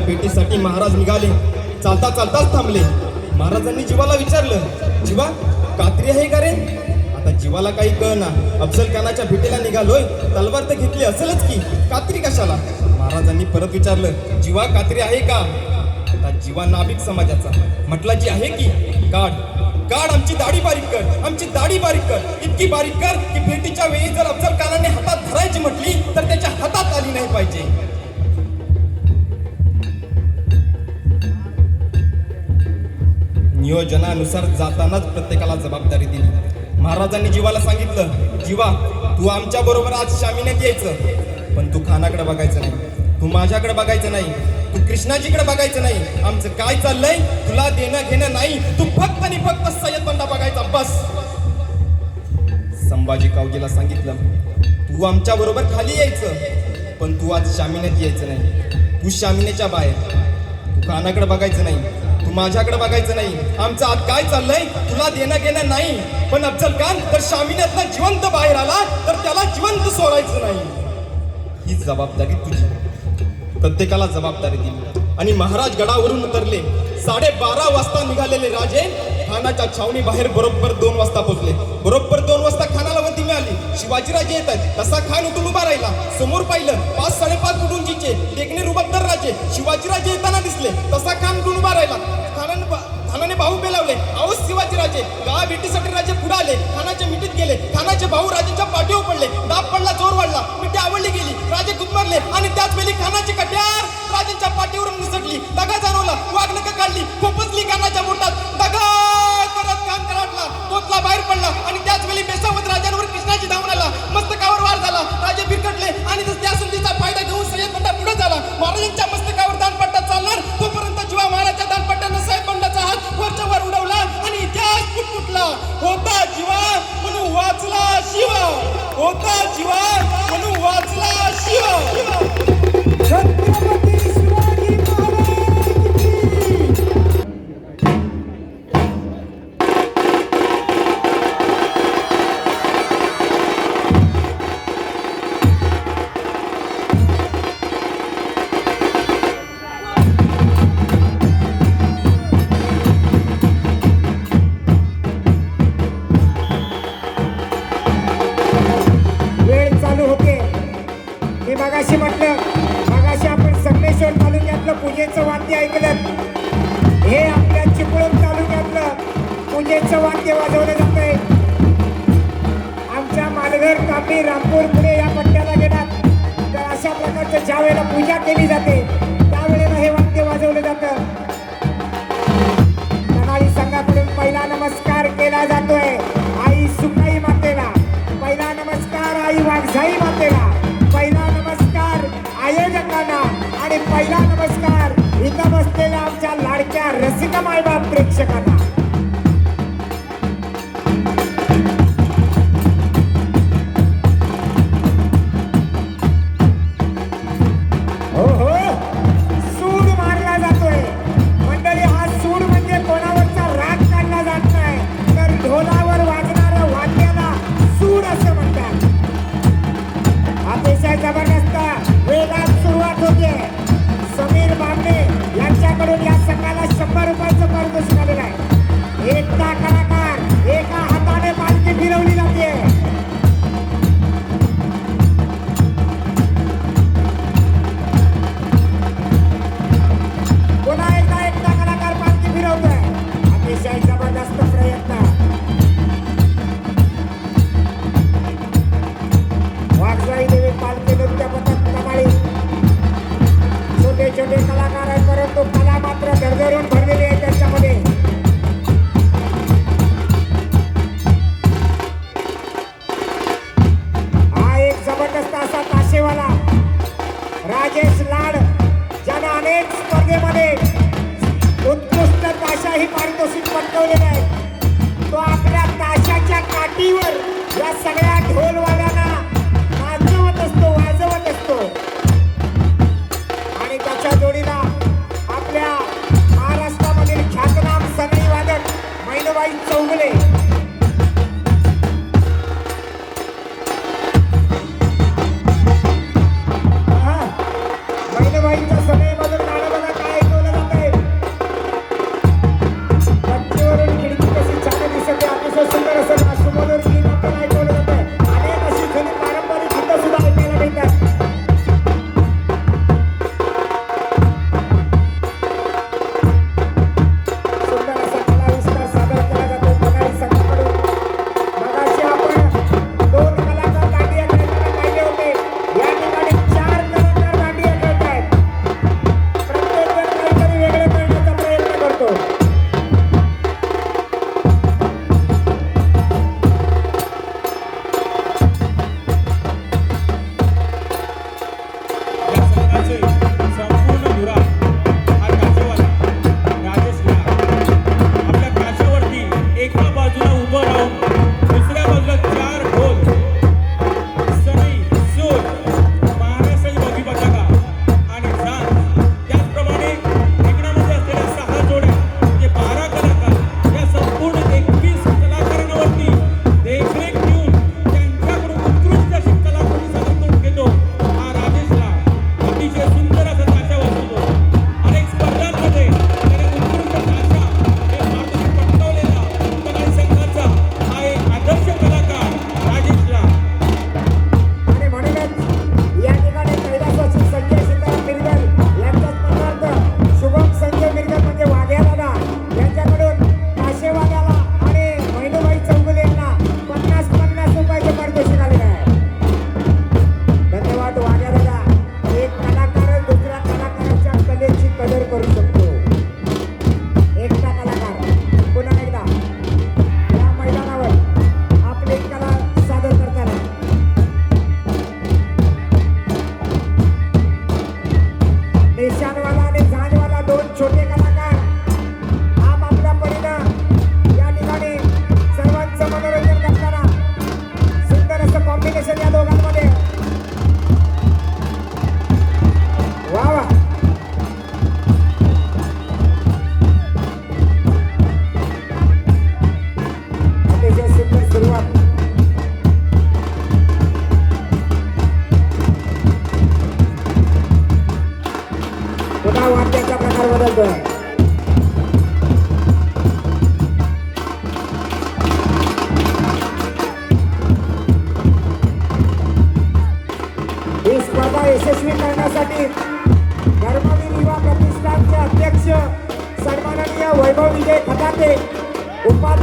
भेटीसाठी महाराज निघाले. चालता चालताच थांबले. महाराजांनी जीवाला विचारलं जीवा कात्री आहे का रे? आता जीवाला काही कळना. अफजल खानाच्या भेटीला निघालोय. तलवार तर घेतली असेलच की. कात्री कशाला? महाराजांनी परत विचारलं जीवा कात्री आहे का? आता जीवा नाभिक समाजाचा. म्हटला जी आहे की. काढ. काढ आमची दाढी बारीक कर. आमची दाढी बारीक कर. इतकी बारीक कर की भेटीच्या वेळी जर अफजल खानाने हातात धरायची म्हटली तर त्याच्या हातात आली नाही पाहिजे. नियोजनानुसार जातानाच प्रत्येकाला जबाबदारी दिली. महाराजांनी जीवाला सांगितलं जीवा तू आमच्या बरोबर आज शामिण्यात यायचं. पण तू खानाकडे बघायचं नाही. तू माझ्याकडे बघायचं नाही. तू कृष्णाजीकडे बघायचं नाही. आमचं काय चाललंय तुला देणं घेणं नाही. तू फक्त आणि फक्त सय्यद बंडा बघायचा बस. संभाजी कावजीला सांगितलं तू आमच्या बरोबर खाली यायचं पण तू आज शामिण्यात यायचं नाही. तू शामिनेच्या बाहेर. तू कानाकडे बघायचं नाही. तू माझ्याकडे बघायचं नाही. आमचं आत काय चाललंय तुला देणं घेणं नाही. पण अफजल खान तर शामिनेतनं जिवंत बाहेर आला तर त्याला जिवंत सोडायचं नाही. ही जबाबदारी तुझी. प्रत्येकाला जबाबदारी दिली. आणि महाराज गडावरून उतरले. साडेबारा वाजता निघालेले राजे खानाच्या छावणी बाहेर बरोबर दोन वाजता पोहोचले बरोबर दोन वाजता खानाला आली. शिवाजीराजे येतात. तसा खान उठून उभा राहिला. समोर पाहिलं पाच साडेपाच कुटुंबीचे टेकणे रुबाबदार राजे. शिवाजीराजे येताना दिसले. तसा खान उठून उभा राहिला. खानाने खानाने भाऊ पेलावले. अहो शिवाजीराजे. गाव भेटीसाठी राजे पुढे आले. खानाच्या मिठीत गेले. खानाचे भाऊ राजेच्या पाठीवर पडले दाब पडला जोर वाढला. मिठी आवडली गेली. राजे गुदमरले आणि त्याच वेळी खानाची कट्यार राजेच्या पाठीवरून निसटली. दगा जाणवला. वाघनका काढली. खोपसली खानाच्या मोठात दगा करत कान कराटला तोतला बाहेर पडला. आणि त्याच वेळी बेसावत da una अशा ज्या वेळेला पूजा केली जाते त्यावेळेला हे वाद्य वाजवलं जातं. प्रणाली संघाकडून पहिला नमस्कार केला जातोय. आई सुकाई मातेला. पहिला नमस्कार आई वाघझाई मातेला. पहिला नमस्कार आयोजकांना. आणि पहिला नमस्कार इथं बसलेल्या आमच्या लाडक्या रसिक मायबाप प्रेक्षकांना. मैनबाई चौगुले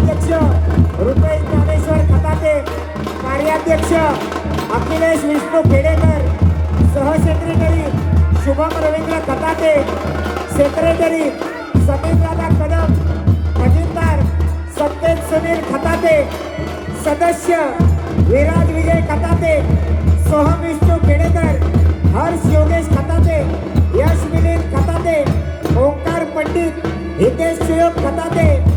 अध्यक्ष रुपेश ज्ञानेश्वर खताते कार्याध्यक्ष अखिलेश विष्णू खेडेकर सहसेक्रेटरी शुभम रवींद्र खताते सेक्रेटरी समीरदादा कदम खजिनदार सत्येत सुनील खताते सदस्य विराज विजय खताते सोहम विष्णू खेडेकर हर्ष योगेश खताते यश मिलिंद खताते ओंकार पंडित हितेश सुयोग खताते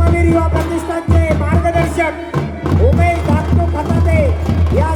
समावेरी युवा प्रतिष्ठानचे मार्गदर्शक उमेश धाकटू खताते या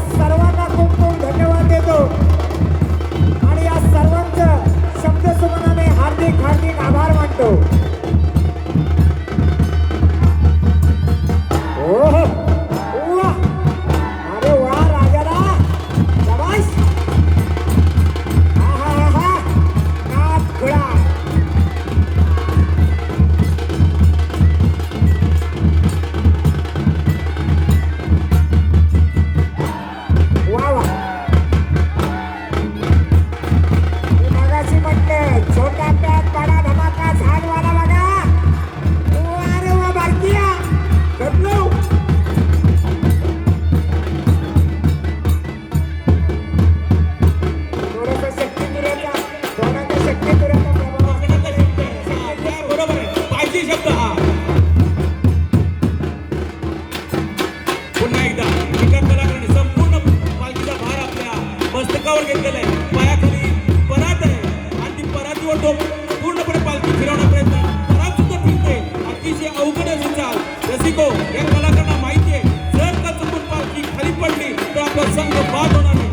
I'm Santo Padre.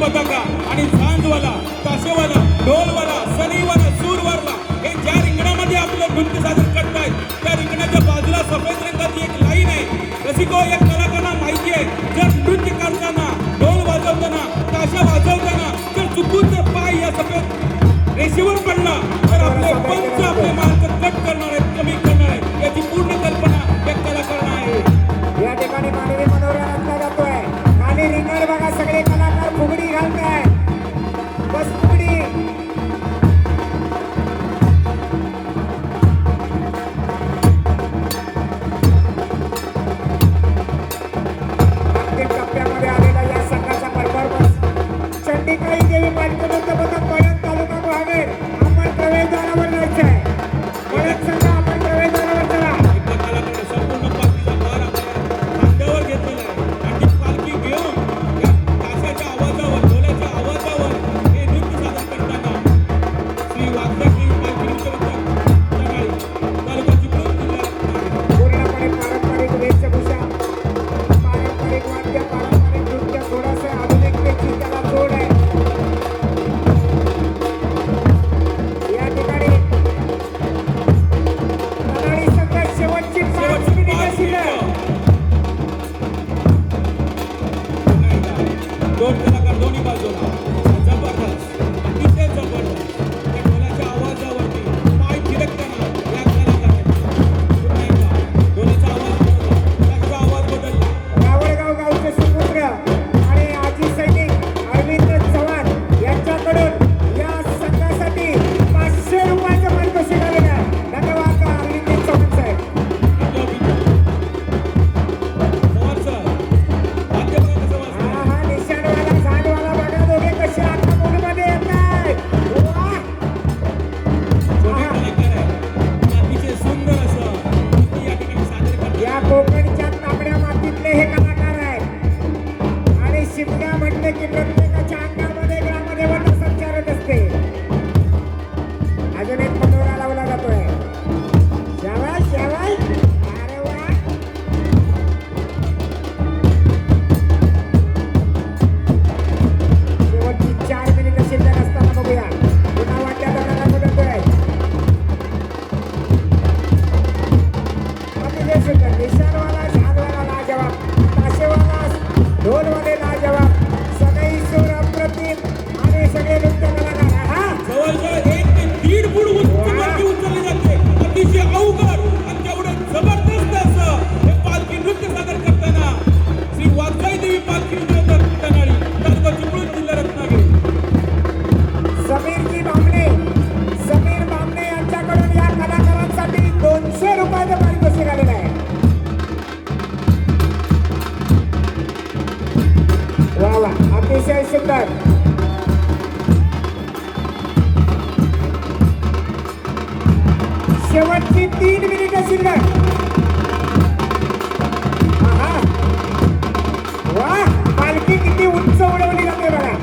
पताका आणि झांजवाला ताशेवाला ढोलवाला सनीवाला सूरवाला हे ज्या रिंगणामध्ये आपलं नृत्य सादर करतायत त्या रिंगणाच्या बाजूला सफेद रंगाची एक लाईन आहे. रसिको एक कलाकारांना माहिती आहे जर नृत्य करताना ढोल वाजवताना ताशा वाजवताना जर चुकून जर पाय या सफेद रेषेवर पडला तर आपले पंच आपले मान असेल तर रिक्षावाला झागवाला जेव्हा ताशेवाला ढोलवाला अतिशय सुंदर शेवटची तीन मिनिट शिल्लक वा पालखी किती उंच उडवली जाते बघा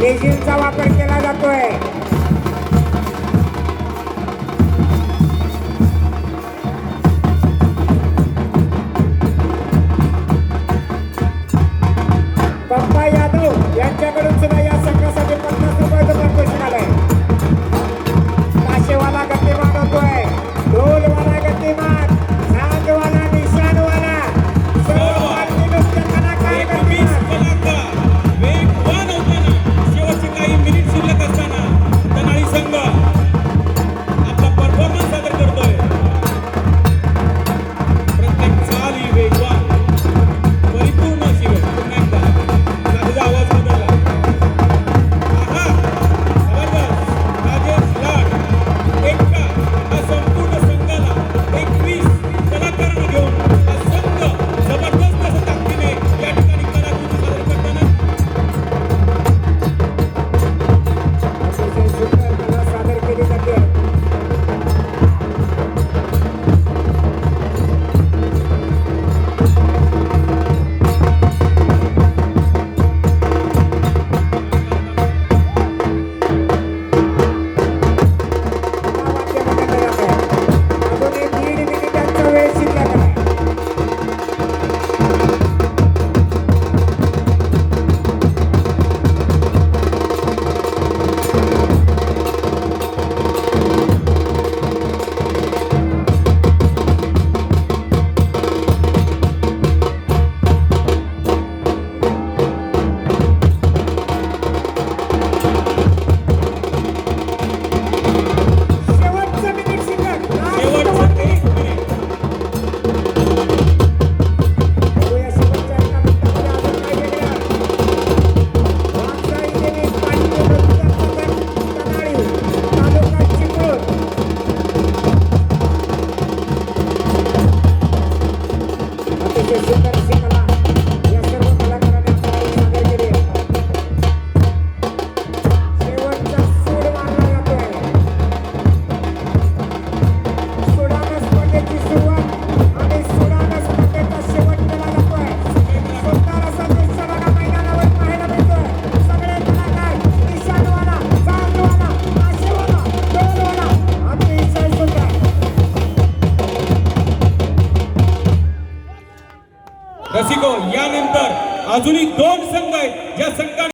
लेझिमचा वापर केला जातोय